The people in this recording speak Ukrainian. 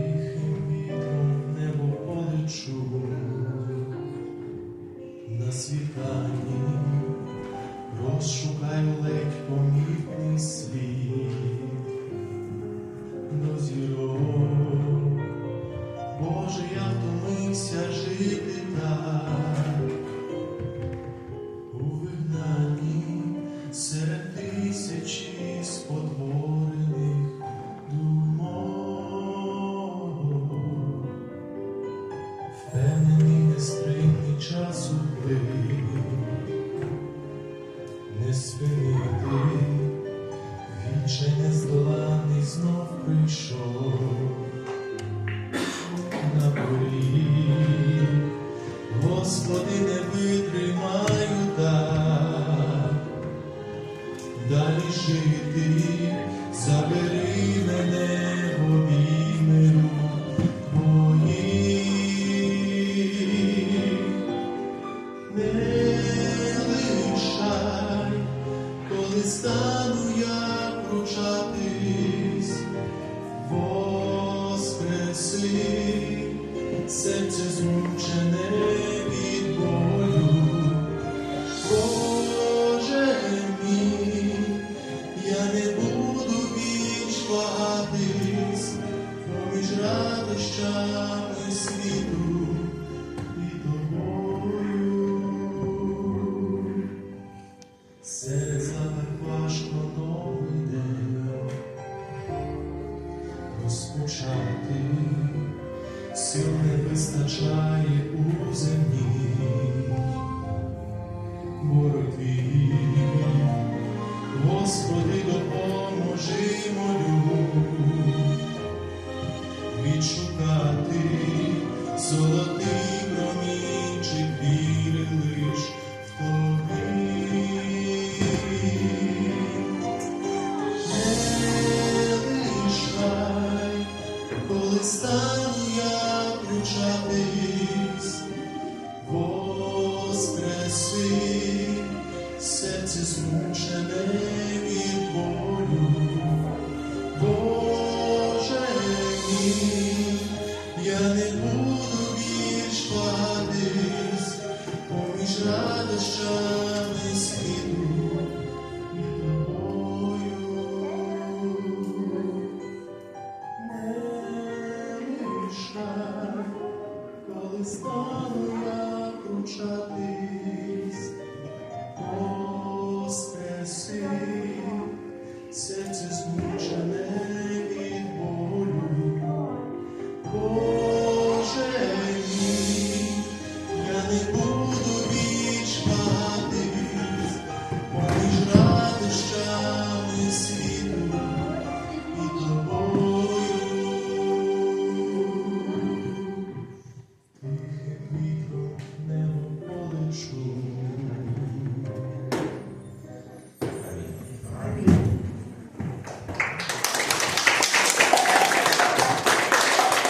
тихим вітром небо полечу на світанні розшукаю ледь помітний світ. До зірок, Боже, я втомився жити так. Господи, не витримаю так, далі жити, забери мене в обійми рук твоїх. Не лишай, коли стану я кручатись, воскреси, серце змучене і тобою. Серед так важко новий день розпочати, сил не у земній боротьбі. Господи, допоможи молю відшукати золотий промінчик віри лиш в тобі. Не лишай, коли стану я кручатись, поміж радощами світу і. Не лишай, коли стану я кручати.